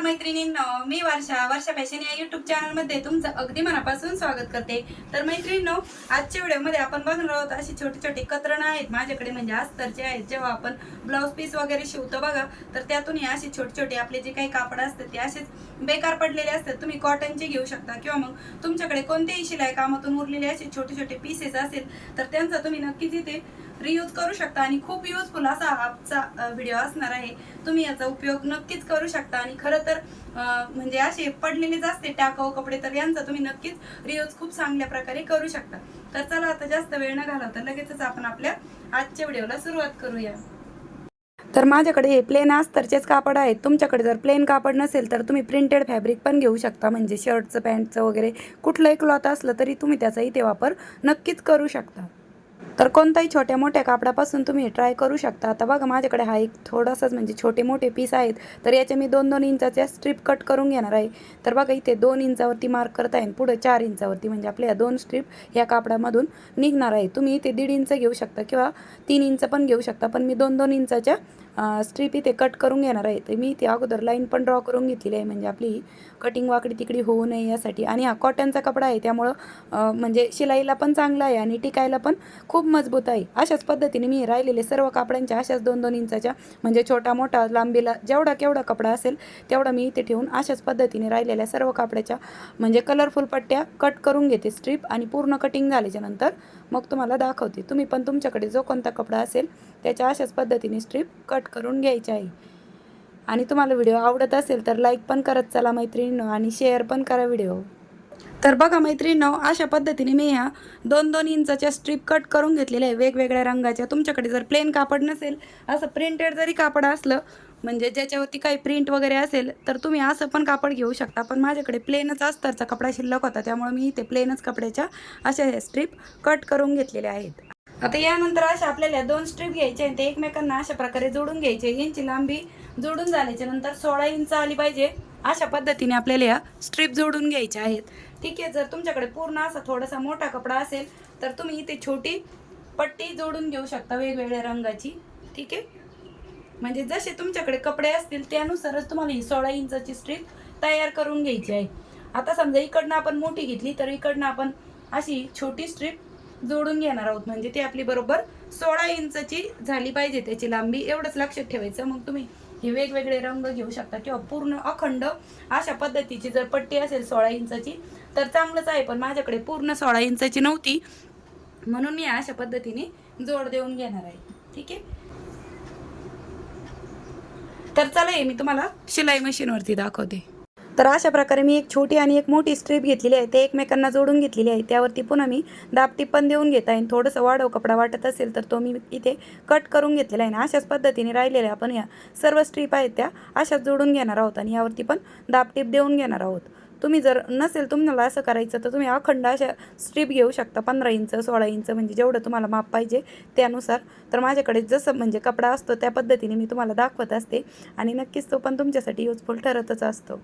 नमस्कार मैत्रिणींनो. मी वर्षा. वर्षा फॅशन या युट्यूब चॅनलमध्ये तुमचं अगदी मनापासून स्वागत करते. तर मैत्रिणींनो आजच्या व्हिडिओमध्ये आपण बघणार आहोत अशी छोटी छोटी कतरणं आहेत माझ्याकडे म्हणजे अस्तरचे आहेत. जेव्हा आपण ब्लाऊज पीस वगैरे शिवतो बघा तर त्यातून हे असे छोटे छोटे आपले जे काही कापड असतात ते असेच बेकार पडलेले असतात. तुम्ही कॉटनचे घेऊ शकता किंवा मग तुमच्याकडे कोणतेही शिलाई कामातून उरलेले असे छोटे छोटे पीसेस असेल तर त्यांचा तुम्ही नक्कीच इथे रियूज करू शकता आणि खूप युजफुल असा आजचा व्हिडिओ असणार आहे. तुम्ही याचा उपयोग नक्कीच करू शकता आणि खरं तर म्हणजे असे पडलेलेच असते टाकाऊ कपडे तर यांचा तुम्ही नक्कीच रियूज खूप चांगल्या प्रकारे करू शकता. तर चला आता जास्त वेळ न घालवता लगेचच आपण आपल्या आजच्या व्हिडिओला सुरुवात करूया. तर माझ्याकडे हे प्लेन अस्तरचेच कापड आहेत. तुमच्याकडे जर प्लेन कापड नसेल तर तुम्ही प्रिंटेड फॅब्रिक पण घेऊ शकता. म्हणजे शर्टचं पॅन्टचं वगैरे कुठलंही क्लॉथ असलं तरी तुम्ही त्याचा इथे वापर नक्कीच करू शकता. तर कोणताही छोट्या मोठ्या कापडापासून तुम्ही ट्राय करू शकता. आता बघा माझ्याकडे हा एक थोडासाच म्हणजे छोटे मोठे पीस आहेत. तर याचे मी दोन दोन इंचाच्या स्ट्रीप कट करून घेणार आहे. तर बघा इथे दोन इंचावरती मार्क करता येईल पुढे चार इंचावरती म्हणजे आपल्या या दोन स्ट्रीप या कापडामधून निघणार आहे. तुम्ही इथे दीड इंच घेऊ शकता किंवा तीन इंच पण घेऊ शकता. पण मी दोन दोन इंचाच्या स्ट्रीप इथे कट करून घेणार आहे. तर मी इथे अगोदर लाईन पण ड्रॉ करून घेतलेली आहे. म्हणजे आपली कटिंग वाकडी तिकडी होऊ नये यासाठी. आणि हा कॉटनचा कपडा आहे. त्यामुळं म्हणजे शिलाईला पण चांगला आहे आणि टिकायला पण खूप मजबूत आहे. अशाच पद्धतीने मी राहिलेले सर्व कापड्यांच्या अशाच दोन दोन इंचाच्या म्हणजे छोटा मोठा लांबीला जेवढा केवढा कपडा असेल तेवढा मी इथे ठेवून अशाच पद्धतीने राहिलेल्या सर्व कापड्याच्या म्हणजे कलरफुल पट्ट्या कट करून घेते स्ट्रीप आणि पूर्ण कटिंग झाल्याच्यानंतर मग तुम्हाला दाखवते. तुम्ही पण तुमच्याकडे जो कोणता कपडा असेल त्याच्या अशाच पद्धतीने स्ट्रीप कट करून घ्यायची आहे. आणि तुम्हाला व्हिडिओ आवडत असेल तर लाईक पण करत चला मैत्रिणीनं आणि शेअर पण करा व्हिडिओ. तर बघा मैत्रिणींनो अशा पद्धतीने मी ह्या दोन दोन इंचाच्या स्ट्रीप कट करून घेतलेल्या आहे. वेगवेगळ्या रंगाच्या. तुमच्याकडे जर प्लेन कापड नसेल असं प्रिंटेड जरी कापड असलं म्हणजे ज्याच्यावरती काही प्रिंट वगैरे असेल तर तुम्ही असं पण कापड घेऊ शकता. पण माझ्याकडे प्लेनच अस्तरचा कपडा शिल्लक होता त्यामुळे मी इथे प्लेनच कपड्याच्या अशा स्ट्रीप कट करून घेतलेल्या आहेत. आता यानंतर अशा आपल्याला दोन स्ट्रीप घ्यायचे आणि ते एकमेकांना अशा प्रकारे जोडून घ्यायचे. यांची लांबी जोडून झाल्याच्यानंतर सोळा इंच आली पाहिजे. अशा पद्धतीने आपल्याला या स्ट्रीप जोडून घ्यायच्या आहेत. ठीक आहे जर तुमच्याकडे पूर्ण असा थोडासा मोठा कपडा असेल तर तुम्ही इथे छोटी पट्टी जोडून घेऊ शकता वेगवेगळ्या रंगाची. ठीक आहे? म्हणजे जसे तुमच्याकडे कपडे असतील त्यानुसारच तुम्हाला ही सोळा इंचाची स्ट्रीप तयार करून घ्यायची आहे. आता समजा इकडनं आपण मोठी घेतली तर इकडनं आपण अशी छोटी स्ट्रीप जोडून घेणार आहोत. म्हणजे ती आपली बरोबर सोळा इंचची झाली पाहिजे त्याची लांबी. एवढंच लक्षात ठेवायचं. मग तुम्ही हे वेगवेगळे रंग घेऊ शकता किंवा पूर्ण अखंड अशा पद्धतीची जर पट्टी असेल सोळा इंचाची तर चांगलंच आहे पण माझ्याकडे पूर्ण सोळा इंचाची नव्हती. म्हणून मी अशा पद्धतीने जोड देऊन घेणार आहे. ठीक आहे? तर चला हे मी तुम्हाला शिलाई मशीनवरती दाखवते. तर अशा प्रकारे मी एक छोटी आणि एक मोठी स्ट्रीप घेतलेली आहे. ते एकमेकांना जोडून घेतलेली आहे. त्यावरती पुन्हा मी दाबटीप पण देऊन घेत आहे. थोडंसं वाढव कपडा वाटत असेल तर तो मी इथे कट करून घेतलेला आहे. आणि अशाच पद्धतीने राहिलेल्या आपण या सर्व स्ट्रीप आहेत त्या अशाच जोडून घेणार आहोत. आणि यावरती पण दाबटीप देऊन घेणार आहोत. तुम्ही जर नसेल तुम्हाला असं करायचं तर तुम्ही अखंड अशा स्ट्रीप घेऊ शकता. पंधरा इंच सोळा इंच म्हणजे जेवढं तुम्हाला माप पाहिजे त्यानुसार. तर माझ्याकडे जसं म्हणजे कपडा असतो त्या पद्धतीने मी तुम्हाला दाखवत असते. आणि नक्कीच तो पण तुमच्यासाठी युजफुल ठरतच असतो.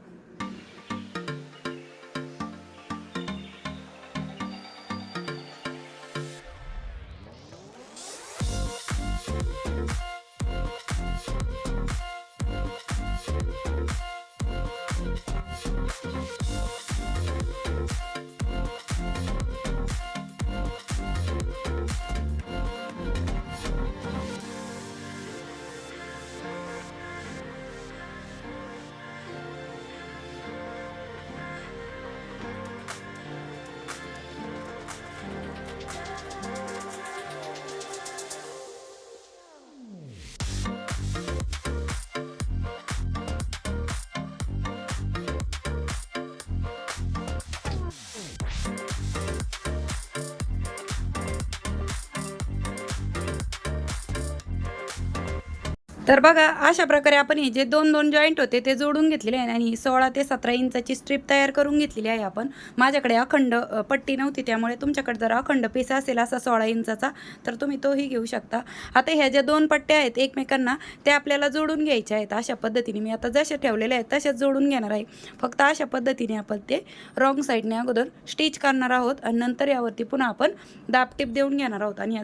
तर बघा अशा प्रकारे आपण हे जे दोन दोन जॉईंट होते ते जोडून घेतलेले आहे आणि सोळा ते सतरा इंचाची स्ट्रीप तयार करून घेतलेली आहे आपण. माझ्याकडे अखंड पट्टी नव्हती त्यामुळे तुमच्याकडे जर अखंड पीस असेल असा सोळा इंचाचा तर तुम्ही तोही घेऊ शकता. आता ह्या ज्या दोन पट्ट्या आहेत एकमेकांना त्या आपल्याला जोडून घ्यायच्या आहेत. अशा पद्धतीने मी आता जशा ठेवलेल्या आहेत तशाच जोडून घेणार आहे. फक्त अशा पद्धतीने आपण ते रॉंग साईडने अगोदर स्टिच करणार आहोत आणि नंतर यावरती पुन्हा आपण दाबटीप देऊन घेणार आहोत. आणि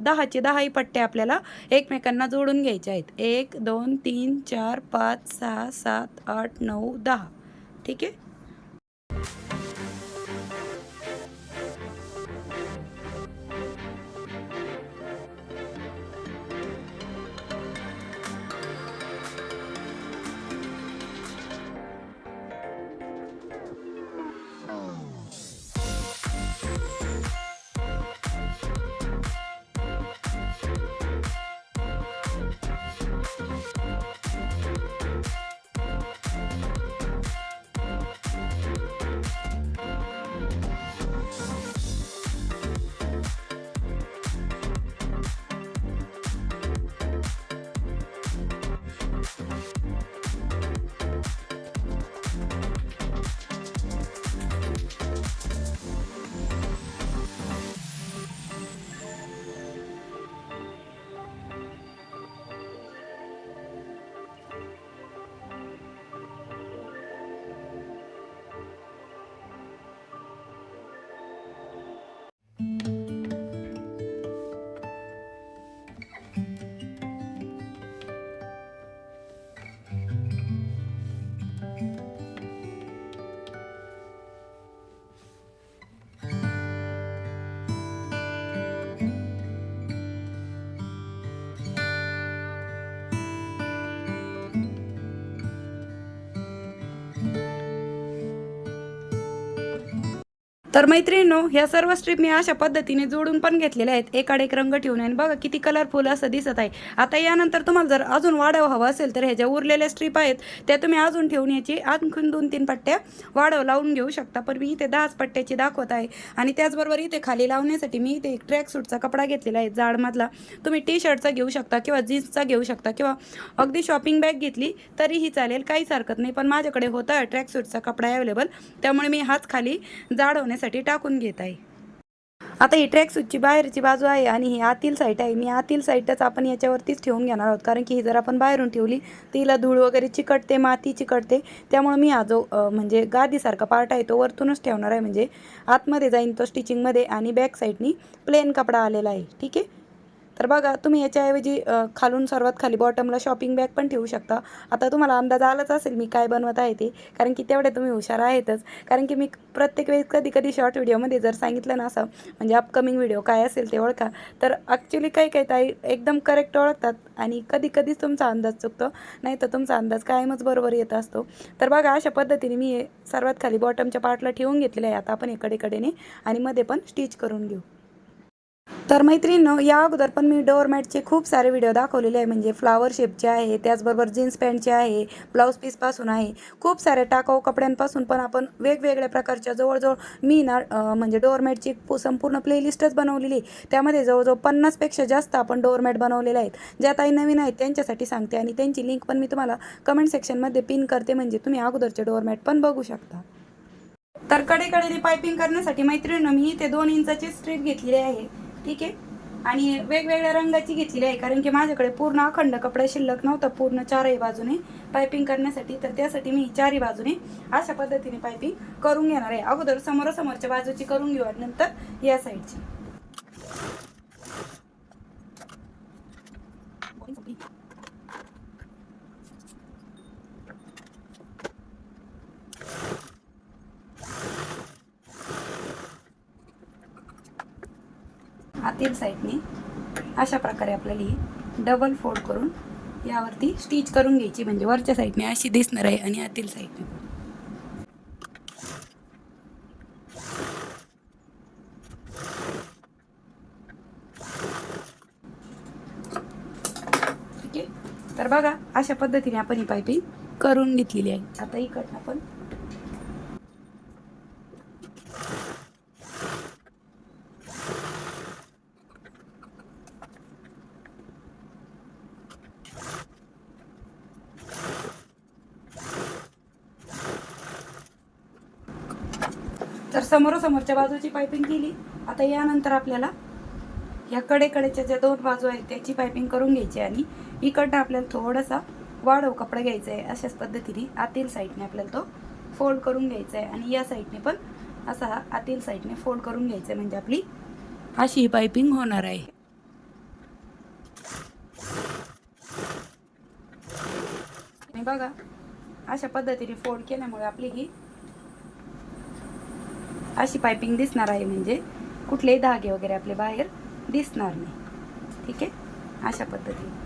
दहाचे दहाही पट्ट्या आपल्याला एकमेकांना जोडून घ्यायच्या आहेत. एक दोन तीन चार पाच सहा सात आठ नऊ दहा. ठीक आहे? तर मैत्रिणींनो ह्या सर्व स्ट्रीप मी अशा पद्धतीने जोडून पण घेतलेल्या आहेत. एकाड एक रंग ठेवून आणि बघा किती कलरफुल असं दिसत आहे. आता यानंतर तुम्हाला जर अजून वाढव हवं असेल तर ह्या ज्या उरलेल्या स्ट्रीप आहेत त्या तुम्ही अजून ठेवून याची आणखीन दोन तीन पट्ट्या वाढव लावून घेऊ शकता. पण मी इथे दहाच पट्ट्याची दाखवत आहे. आणि त्याचबरोबर इथे खाली लावण्यासाठी मी इथे एक ट्रॅक सूटचा कपडा घेतलेला आहे. जाडमधला तुम्ही टी शर्टचा घेऊ शकता किंवा जीन्सचा घेऊ शकता किंवा अगदी शॉपिंग बॅग घेतली तरीही चालेल काहीच हरकत नाही. पण माझ्याकडे होता ट्रॅक सूटचा कपडा अवेलेबल त्यामुळे मी हाच खाली जाड होण्यासाठी टाकून घेत आहे. आता ही ट्रॅक सूटची बाहेरची बाजू आहे आणि ही आतील साईट आहे. मी आतील साईटच आपण याच्यावरतीच ठेवून घेणार आहोत. कारण की ही जर आपण बाहेरून ठेवली तिला धूळ वगैरे चिकटते माती चिकटते. त्यामुळे मी हा जो म्हणजे गादीसारखा पार्ट आहे तो वरतूनच ठेवणार आहे. म्हणजे आतमध्ये जाईन तो स्टिचिंगमध्ये आणि बॅक साईडनी प्लेन कपडा आलेला आहे. ठीक आहे? तर बघा तुम्ही याच्याऐवजी खालून सर्वात खाली बॉटमला शॉपिंग बॅग पण ठेवू शकता. आता तुम्हाला अंदाज आलाच असेल मी काय बनवत आहे ते. कारण की तेवढे तुम्ही हुशार आहेतच. कारण की मी प्रत्येक वेळेस कधी कधी शॉर्ट व्हिडिओमध्ये जर सांगितलं ना असं म्हणजे अपकमिंग व्हिडिओ काय असेल ते ओळखा. तर ॲक्च्युली काही काही ताई एकदम करेक्ट ओळखतात आणि कधी कधीच तुमचा अंदाज चुकतो. नाही तर तुमचा अंदाज कायमच बरोबर येत असतो. तर बघा अशा पद्धतीने मी सर्वात खाली बॉटमच्या पार्टला ठेवून घेतलेलं आहे. आता आपण इकडे कडेने आणि मध्ये पण स्टिच करून घेऊ. तर मैत्रिणींनो या अगोदर पण मी डोअरमॅटचे खूप सारे व्हिडिओ दाखवलेले आहे. म्हणजे फ्लावर शेपचे आहे त्याचबरोबर जीन्स पॅन्टचे आहे ब्लाऊज पीसपासून आहे. खूप साऱ्या टाकाऊ कपड्यांपासून पण आपण वेगवेगळ्या प्रकारच्या जवळजवळ मी ना म्हणजे डोअरमॅटची संपूर्ण प्लेलिस्टच बनवलेली त्यामध्ये जवळजवळ पन्नासपेक्षा जास्त आपण डोअरमॅट बनवलेले आहेत. ज्या ताई नवीन आहेत त्यांच्यासाठी सांगते आणि त्यांची लिंक पण मी तुम्हाला कमेंट सेक्शनमध्ये पिन करते. म्हणजे तुम्ही अगोदरचे डोअरमॅट पण बघू शकता. तर कडेकडेने पायपिंग करण्यासाठी मैत्रिणीनं मी इथे दोन इंचाची स्ट्रीप घेतलेली आहे. ठीक आहे? आणि वेगवेगळ्या रंगाची घेतलेली आहे कारण की माझ्याकडे पूर्ण अखंड कपडा शिल्लक नव्हता पूर्ण चारही बाजूने पायपिंग करण्यासाठी तर त्यासाठी मी चारही बाजूने अशा पद्धतीने पायपिंग करून घेणार आहे. अगोदर समोरासमोरच्या बाजूची करून घेऊ आणि नंतर या साईडची आतील साईडने अशा प्रकारे आपल्याला ही डबल फोल्ड करून यावरती स्टिच करून घ्यायची. म्हणजे वरच्या साईडने अशी दिसणार आहे आणि आतील साईडने. ठीक आहे तर बघा अशा पद्धतीने आपण ही पायपिंग करून घेतलेली आहे. आता इकडनं आपण समोरासमोरच्या बाजूची पायपिंग केली. आता यानंतर आपल्याला या कडेकडेच्या ज्या दोन बाजू आहेत त्याची पायपिंग करून घ्यायची आणि इकडनं आपल्याला थोडासा वाढव कपडा घ्यायचा आहे अशाच पद्धतीने आतील साईडने आपल्याला तो फोल्ड करून घ्यायचा आहे आणि या साईडने पण असा हा आतील साईडने फोल्ड करून घ्यायचा आहे म्हणजे आपली अशी ही पायपिंग होणार आहे. बघा अशा पद्धतीने फोल्ड केल्यामुळे आपली ही अशी पायपिंग दिसणार आहे म्हणजे कुठलेही धागे वगैरे आपले बाहेर दिसणार नाही. ठीक आहे? अशा पद्धतीने.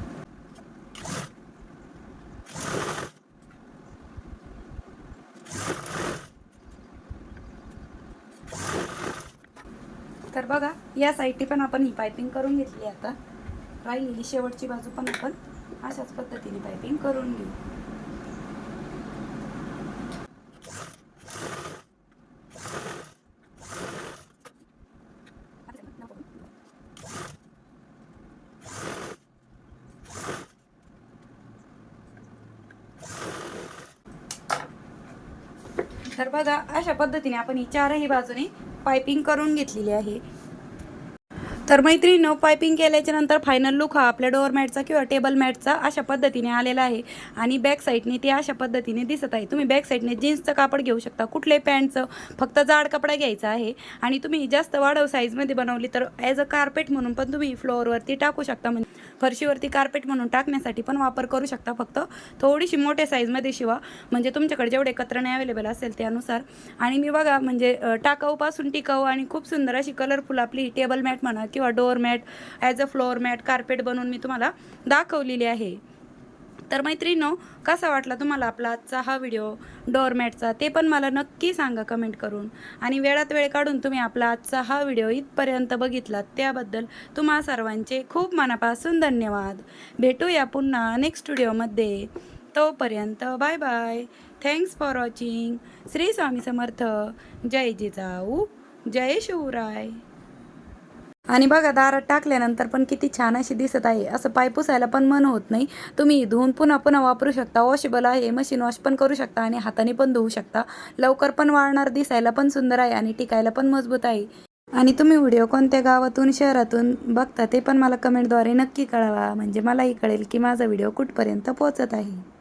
तर बघा या साईडची पण आपण ही पायपिंग करून घेतली आता. राहिलेली शेवटची बाजू पण आपण अशाच पद्धतीने पायपिंग करून घेऊ. तर बघा अशा पद्धतीने आपण ही चारही बाजूने पायपिंग करून घेतलेली आहे. तर मैत्रिणीनं पायपिंग केल्याच्यानंतर फायनल लुक हा आपल्या डोअर मॅटचा किंवा टेबल मॅटचा अशा पद्धतीने आलेला आहे. आणि बॅक साईडने ते अशा पद्धतीने दिसत आहे. तुम्ही बॅक साईडने जीन्सचं कापड घेऊ शकता कुठल्याही पॅन्टचं फक्त जाड कपडा घ्यायचा आहे. आणि तुम्ही जास्त वाढव साईजमध्ये बनवली तर ॲज अ कार्पेट म्हणून पण तुम्ही फ्लोअरवरती टाकू शकता. म्हणजे फरशीवरती कार्पेट म्हणून टाकण्यासाठी पण वापर करू शकता. फक्त थोडीशी मोठ्या साईजमध्ये शिवा. म्हणजे तुमच्याकडे जेवढे कत्रणे अवेलेबल असेल त्यानुसार. आणि मी बघा म्हणजे टाकाऊपासून टिकाऊ आणि खूप सुंदर अशी कलरफुल आपली टेबल मॅट म्हणा किंवा door mat as a floor mat carpet बनवून मी तुम्हाला दाखवलेली आहे. तर मैत्रिणीनो कसा वाटला तुम्हाला आपला आजचा हा व्हिडिओ डोअरमॅटचा ते पण मला नक्की सांगा कमेंट करून. आणि वेळात वेळ काढून तुम्ही आपला आजचा हा व्हिडिओ इथपर्यंत बघितलात त्याबद्दल तुम्हा सर्वांचे खूप मनापासून धन्यवाद. भेटूया पुन्हा नेक्स्ट व्हिडिओमध्ये तोपर्यंत bye bye thanks for watching Shri Swami Samarth. जय जिजाऊ. जय शिवराय. आणि बघा दारात टाकल्यानंतर पण किती छान अशी दिसत आहे. असं पाय पुसायला पण मन होत नाही. तुम्ही धुवून पुन्हा पुन्हा वापरू शकता. वॉशेबल आहे मशीन वॉश पण करू शकता आणि हाताने पण धुवू शकता. लवकर पण वाळणार दिसायला पण सुंदर आहे आणि टिकायला पण मजबूत आहे. आणि तुम्ही व्हिडिओ कोणत्या गावातून शहरातून बघता ते पण मला कमेंटद्वारे नक्की कळवा. म्हणजे मलाही कळेल की माझा व्हिडिओ कुठपर्यंत पोहोचत आहे.